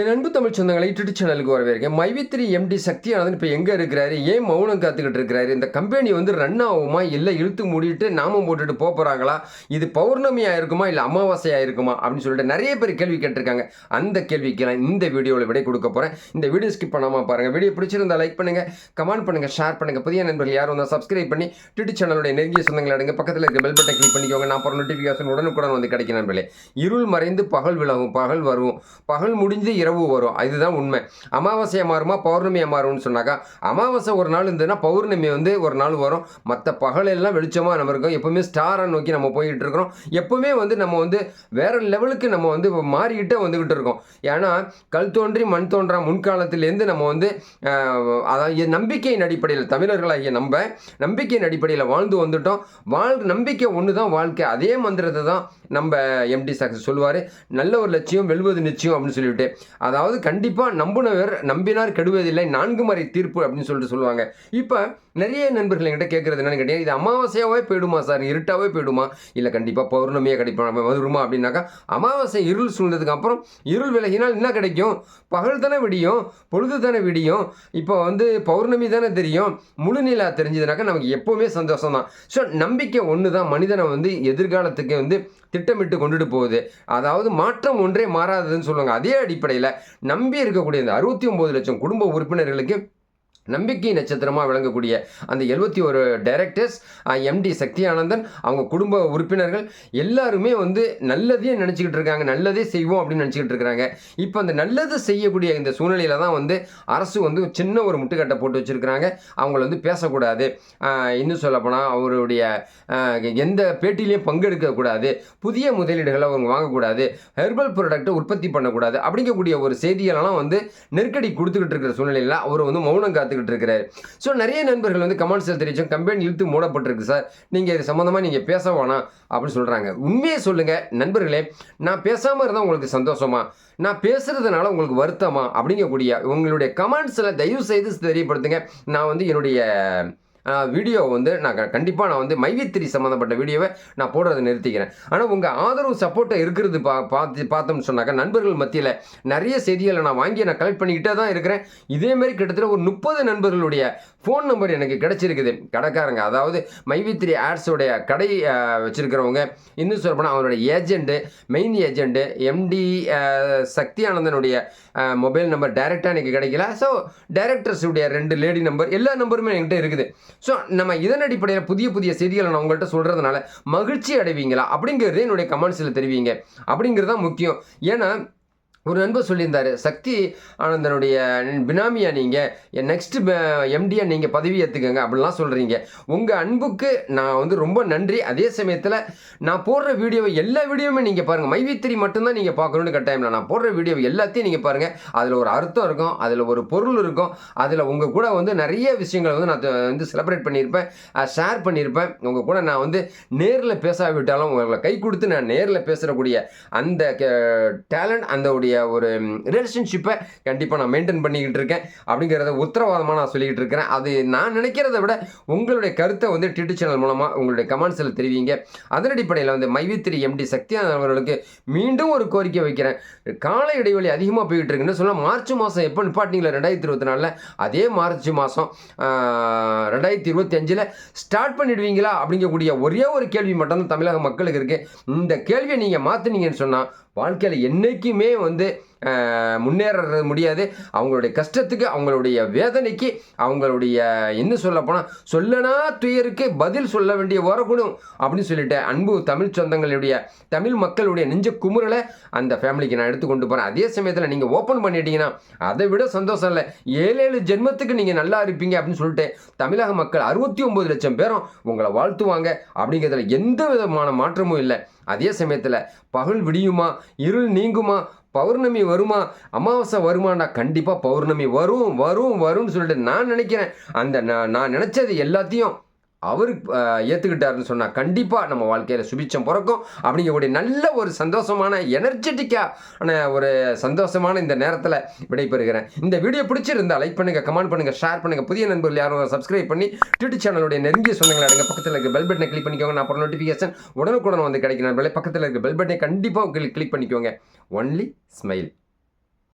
என் அன்பு தமிழ் சொந்தங்களை யூடியூப் சேனலுக்கு வரவேற்க. மைவித்திரி எம்டி சக்தியானந்தன் இப்போ எங்கே இருக்கிறாரு? ஏன் மௌனம் காத்துக்கிட்டு இருக்கிறாரு? இந்த கம்பெனி வந்து ரன் ஆகுமா? இல்லை இழுத்து மூடிட்டு நாமம் போட்டுட்டு போகிறாங்களா இது பௌர்ணமியாக இருக்குமா? இல்லை அமாவாசையாக இருக்குமா? அப்படின்னு சொல்லிட்டு நிறைய பேர் கேள்வி கேட்டிருக்காங்க. அந்த கேள்விக்கு நான் இந்த வீடியோவில் விடை கொடுக்க போகிறேன் இந்த வீடியோ ஸ்கிப் பண்ணாமல் பாருங்கள் வீடியோ பிடிச்சிருந்தா லைக் பண்ணுங்கள் கமெண்ட் பண்ணுங்கள் ஷேர் பண்ணுங்கள் புதிய நண்பர்கள் யாரும் வந்தால் சப்ஸ்கிரைப் பண்ணி யூடியூப் சேனலோட நெருங்கிய சொந்தங்களை அடங்க பக்கத்தில் இருக்க பெல் பட்டை கிளிக் பண்ணிக்கோங்க. நான் போகிற நோட்டிஃபிகேஷன் உடனுக்குடன் வந்து கிடைக்கும் நண்பர்களே. இருள் மறைந்து பகல் விலகும். பகல் வரும் பகல் முடிஞ்சு இரவு வரும். இதுதான் உண்மை. அமாவாசையாக மாறுமா பௌர்ணமியாக மாறும்னு சொன்னாக்கா அமாவாசை ஒரு நாள் இருந்ததுன்னா பௌர்ணமி வந்து ஒரு நாள் வரும். மற்ற பகலெல்லாம் வெளிச்சமாக நம்ம இருக்கோம். எப்போவுமே ஸ்டாராக நோக்கி நம்ம போய்கிட்டு இருக்கிறோம். எப்போவுமே வந்து நம்ம வந்து வேற லெவலுக்கு நம்ம வந்து மாறிக்கிட்டே வந்துக்கிட்டு இருக்கோம். ஏன்னா கல் தோன்றி மண் தோன்றா முன்காலத்திலேருந்து நம்ம வந்து அதான் அதாவது நம்பிக்கையின் அடிப்படையில் தமிழர்களாகிய நம்ம நம்பிக்கையின் அடிப்படையில் வாழ்ந்து வந்துட்டோம். வாழ் நம்பிக்கை ஒன்று தான் வாழ்க்கை. அதே மந்திரத்தை தான் நம்ம எம்டி சாக்ஸ் சொல்லுவார். நல்ல ஒரு லட்சியம் வெல்வது நிச்சயம் அப்படின்னு சொல்லிவிட்டு. அதாவது கண்டிப்பாக நம்புனவர் நம்பினார் கெடுவதில்லை நான்கு முறை தீர்ப்பு அப்படின்னு சொல்லிட்டு சொல்லுவாங்க. இப்போ நிறைய நண்பர்கள் என்கிட்ட கேட்குறது என்னென்னு கேட்டீங்க இது அமாவாசையாகவே போயிடுமா சார்? இருட்டாகவே போயிடுமா? இல்லை கண்டிப்பாக பௌர்ணமியாக கிடைப்பா வருமா அப்படின்னாக்கா அமாவாசை இருள் சூழ்ந்ததுக்கு அப்புறம் இருள் விலகினால் என்ன கிடைக்கும்? பகல் தானே விடியும் பொழுது தானே விடியும் இப்போ வந்து பௌர்ணமி தானே தெரியும் முழு நிலா தெரிஞ்சதுனாக்கா நமக்கு எப்போவுமே சந்தோஷம் தான் ஸோ நம்பிக்கை ஒன்று தான் மனிதனை வந்து எதிர்காலத்துக்கு வந்து திட்டமிட்டு கொண்டுட்டு போகுது. அதாவது மாற்றம் ஒன்றே மாறாததுன்னு சொல்லுவாங்க. அதே அடிப்படையில் நம்பி இருக்கக்கூடிய இந்த அறுபத்தி ஒம்பது லட்சம் குடும்ப உறுப்பினர்களுக்கு நம்பிக்கை நட்சத்திரமாக விளங்கக்கூடிய அந்த எழுபத்தி ஒரு டைரக்டர்ஸ் எம்டி சக்தி ஆனந்தன் அவங்க குடும்ப உறுப்பினர்கள் எல்லாருமே வந்து நல்லதே நினச்சிக்கிட்டு இருக்காங்க. நல்லதே செய்வோம் அப்படின்னு நினச்சிக்கிட்டு இருக்கிறாங்க இப்போ அந்த நல்லது செய்யக்கூடிய இந்த சூழ்நிலையில் தான் வந்து அரசு வந்து சின்ன ஒரு முட்டுக்கட்டை போட்டு வச்சுருக்கிறாங்க. அவங்கள வந்து பேசக்கூடாது. இன்னும் சொல்லப்போனால் அவருடைய எந்த பேட்டிலையும் பங்கெடுக்கக்கூடாது புதிய முதலீடுகளை அவங்க வாங்கக்கூடாது. ஹெர்பல் ப்ராடக்ட்டை உற்பத்தி பண்ணக்கூடாது. அப்படிங்கக்கூடிய ஒரு செய்திகளெல்லாம் வந்து நெருக்கடி கொடுத்துக்கிட்டு இருக்கிற சூழ்நிலையில் அவர் வந்து மௌனம் காத்து பார்த்துக்கிட்டு இருக்கிறார் ஸோ நிறைய நண்பர்கள் வந்து கமெண்ட்ஸில் தெரிவிச்சோம் கம்பெனி இழுத்து மூடப்பட்டிருக்கு சார். நீங்கள் இது சம்மந்தமாக நீங்கள் பேச வேணாம் அப்படின்னு சொல்கிறாங்க உண்மையை சொல்லுங்கள் நண்பர்களே நான் பேசாமல் இருந்தால் உங்களுக்கு சந்தோஷமா? நான் பேசுகிறதுனால உங்களுக்கு வருத்தமா? அப்படிங்கக்கூடிய உங்களுடைய கமெண்ட்ஸில் தயவு செய்து தெரியப்படுத்துங்க. நான் வந்து என்னுடைய வீடியோ வந்து நான் கண்டிப்பாக நான் வந்து மைவித்திரி சம்மந்தப்பட்ட வீடியோவை நான் போடுறதை நிறுத்திக்கிறேன். ஆனால் உங்கள் ஆதரவு சப்போர்ட்டை இருக்கிறது பா பார்த்து பார்த்தோம்னு சொன்னாக்க நண்பர்கள் மத்தியில் நிறைய செய்திகளை நான் வாங்கி நான் கலெக்ட் பண்ணிக்கிட்டே தான் இருக்கிறேன். இதேமாரி கிட்டத்தட்ட ஒரு முப்பது நண்பர்களுடைய ஃபோன் நம்பர் எனக்கு கிடச்சிருக்குது. கடைக்காரங்க அதாவது மைவித்ரி ஆட்ஸோடைய கடை வச்சுருக்கிறவங்க இன்னும் சொல்லப்போனால் அவனுடைய agent main agent MD Shakti ஆனந்தனுடைய mobile number டைரெக்டாக எனக்கு கிடைக்கல. ஸோ டைரக்டர்ஸுடைய ரெண்டு லேடி நம்பர் எல்லா நம்பருமே என்கிட்ட இருக்குது. ஸோ நம்ம இதன் அடிப்படையில் புதிய புதிய செய்திகளை நான் உங்கள்கிட்ட சொல்கிறதுனால மகிழ்ச்சி அடைவீங்களா? அப்படிங்கிறது என்னுடைய கமெண்ட்ஸில் தெரிவிங்க. அப்படிங்கிறது தான் முக்கியம். ஏன்னா ஒரு நண்பர் சொல்லியிருந்தார் சக்தி ஆனந்தனுடைய பினாமியா நீங்கள் என் நெக்ஸ்ட்டு எம்டியாக நீங்கள் பதவி ஏற்றுக்கங்க அப்படிலாம் சொல்கிறீங்க உங்கள் அன்புக்கு நான் வந்து ரொம்ப நன்றி. அதே சமயத்தில் நான் போடுற வீடியோவை எல்லா வீடியோவுமே நீங்கள் பாருங்கள் மைவித்திரி மட்டும்தான் நீங்கள் பார்க்கணுன்னு கட்டாயம்ல. நான் போடுற வீடியோ எல்லாத்தையும் நீங்கள் பாருங்கள் அதில் ஒரு அர்த்தம் இருக்கும் அதில் ஒரு பொருள் இருக்கும் அதில் உங்கள் கூட வந்து நிறைய விஷயங்களை வந்து நான் வந்து செலிப்ரேட் பண்ணியிருப்பேன் ஷேர் பண்ணியிருப்பேன். உங்கள் கூட நான் வந்து நேரில் பேசாவிட்டாலும் உங்களை கை கொடுத்து நான் நேரில் பேசுகிறக்கூடிய அந்த டேலண்ட் அந்த உடைய ஒரு ரிலேஷன்ஷிப்பை கண்டிப்பாக நான் மெயின்டைன் பண்ணிக்கிட்டு இருக்கேன். அப்படிங்கிறத உத்தரவாதமாக நான் சொல்லிக்கிட்டு இருக்கிறேன். அது நான் நினைக்கிறத விட உங்களுடைய கருத்தை வந்து டிட்டு சேனல் மூலமாக உங்களுடைய கமெண்ட்ஸில் தெரிவிங்க. அதன் அடிப்படையில் வந்து மைவித்திரி எம்டி சக்தியான அவர்களுக்கு மீண்டும் ஒரு கோரிக்கை வைக்கிறேன். கால இடைவெளி அதிகமாக போய்கிட்டு இருக்குன்னு சொல்ல மார்ச் மாதம் எப்போ நிப்பாட்டிங்களா ரெண்டாயிரத்தி இருபத்தி நாலில் அதே மார்ச் மாதம் ரெண்டாயிரத்தி இருபத்தி அஞ்சில் ஸ்டார்ட் பண்ணிடுவீங்களா? அப்படிங்கக்கூடிய ஒரே ஒரு கேள்வி மட்டும்தான் தமிழக மக்களுக்கு இருக்குது இந்த கேள்வியை நீங்கள் மாற்றினீங்கன்னு சொன்னால் வாழ்க்கையில் என்றைக்குமே வந்து ஆஹ், முன்னேற முடியாது. அவங்களுடைய கஷ்டத்துக்கு அவங்களுடைய வேதனைக்கு அவங்களுடைய என்ன சொல்ல போனால் சொல்லனா துயருக்கு பதில் சொல்ல வேண்டிய வரக்கூடும் அப்படின்னு சொல்லிட்டு அன்பு தமிழ் சொந்தங்களுடைய தமிழ் மக்களுடைய நெஞ்ச குமுறலை அந்த ஃபேமிலிக்கு நான் எடுத்து கொண்டு போகிறேன் அதே சமயத்தில் நீங்கள் ஓப்பன் பண்ணிட்டீங்கன்னா அதை விட சந்தோஷம் இல்லை. ஏழு ஏழு ஜென்மத்துக்கு நீங்கள் நல்லா இருப்பீங்க அப்படின்னு சொல்லிட்டு தமிழக மக்கள் அறுபத்தி ஒம்பது லட்சம் பேரும் உங்களை வாழ்த்துவாங்க அப்படிங்கிறதுல எந்த விதமான மாற்றமும் இல்லை. அதே சமயத்தில் பகல் விடியுமா இருள் நீங்குமா பௌர்ணமி வருமா? அமாவாசை வருமானா? கண்டிப்பாக பௌர்ணமி வரும் வரும் வரும்னு சொல்லிட்டு நான் நினைக்கிறேன். அந்த நான் நான் நினச்சது எல்லாத்தையும் அவர் ஏற்றுக்கிட்டாருன்னு சொன்னால் கண்டிப்பாக நம்ம வாழ்க்கையில் சுபிச்சம் பிறக்கும். அப்படிங்கக்கூடிய நல்ல ஒரு சந்தோஷமான எனர்ஜெட்டிக்கான ஒரு சந்தோஷமான இந்த நேரத்தில் விடைபெறுகிறேன். இந்த வீடியோ பிடிச்சிருந்தால் லைக் பண்ணுங்கள் கமெண்ட் பண்ணுங்கள் ஷேர் பண்ணுங்கள் புதிய நண்பர்கள் யாரும் சப்ஸ்கிரைப் பண்ணி யூடியூப் சேனலுடைய நெருங்கிய சொந்தங்களை எடுங்க பக்கத்தில் இருக்க பெல் பட்டனை கிளிக் பண்ணிக்கோங்க. நான் அப்புறம் நோட்டிஃபிகேஷன் உடனுக்குடன் வந்து கிடைக்கும் நண்பர்களே பக்கத்தில் இருக்க பெல் பட்டனை கண்டிப்பாக கிளிக் பண்ணிக்கோங்க. Only smile